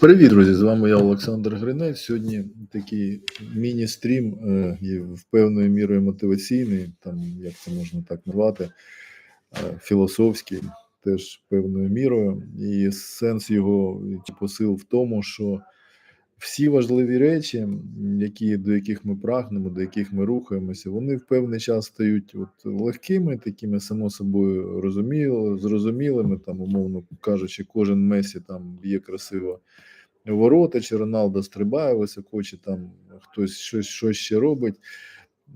Привіт, друзі! З вами я, Олександр Гринець. Сьогодні такий міні-стрім е, і в певною мірою мотиваційний, там як це можна так назвати, е, філософський, теж певною мірою. І сенс його посил в тому, що всі важливі речі, які, до яких ми прагнемо, до яких ми рухаємося, вони в певний час стають от легкими, такими само собою розуміло, зрозумілими. Там, умовно кажучи, кожен Месі там б'є красиво ворота, чи Роналдо стрибає високо, чи там хтось щось, щось ще робить.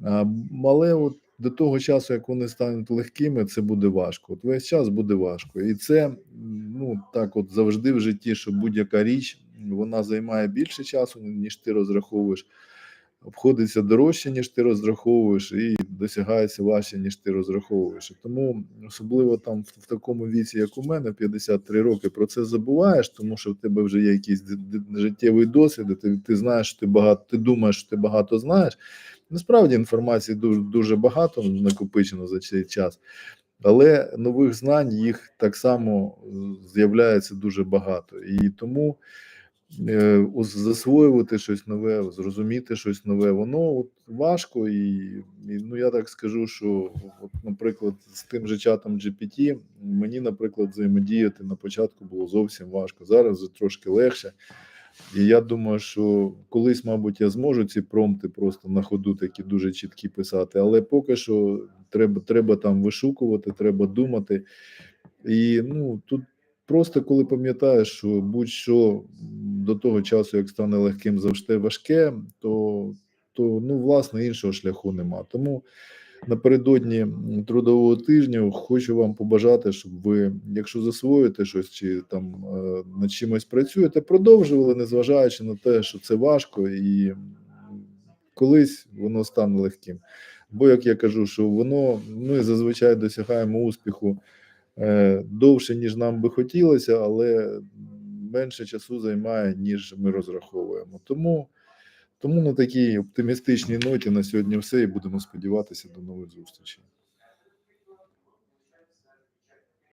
А, але от до того часу, як вони стануть легкими, це буде важко. От весь час буде важко. І це ну так, от завжди в житті, що будь-яка річ вона займає більше часу, ніж ти розраховуєш, обходиться дорожче, ніж ти розраховуєш, і досягається важче, ніж ти розраховуєш. Тому особливо там в, в такому віці, як у мене, 53 роки, про це забуваєш, тому що в тебе вже є якийсь життєвий досвід, ти, ти знаєш, що ти багато, ти думаєш, що ти багато знаєш. Насправді інформації дуже дуже багато накопичено за цей час, але нових знань їх так само з'являється дуже багато. І тому засвоювати щось нове, зрозуміти щось нове, воно от важко, і, і ну я так скажу, що, от, наприклад, з тим же чатом GPT мені, наприклад, взаємодіяти на початку було зовсім важко. Зараз трошки легше. І я думаю, що колись, мабуть, я зможу ці промпти просто на ходу такі дуже чіткі писати, але поки що треба, треба там вишукувати, треба думати. І ну тут просто коли пам'ятаєш, що будь-що до того часу, як стане легким, завжди важке, то, то ну, власне іншого шляху нема. Тому напередодні трудового тижня хочу вам побажати, щоб ви, якщо засвоїте щось чи там е, над чимось працюєте, продовжували, незважаючи на те, що це важко, і колись воно стане легким. Бо як я кажу, що воно ми зазвичай досягаємо успіху е, довше, ніж нам би хотілося, але менше часу займає, ніж ми розраховуємо. Тому, тому на такій оптимістичній ноті на сьогодні все, і будемо сподіватися до нових зустрічей.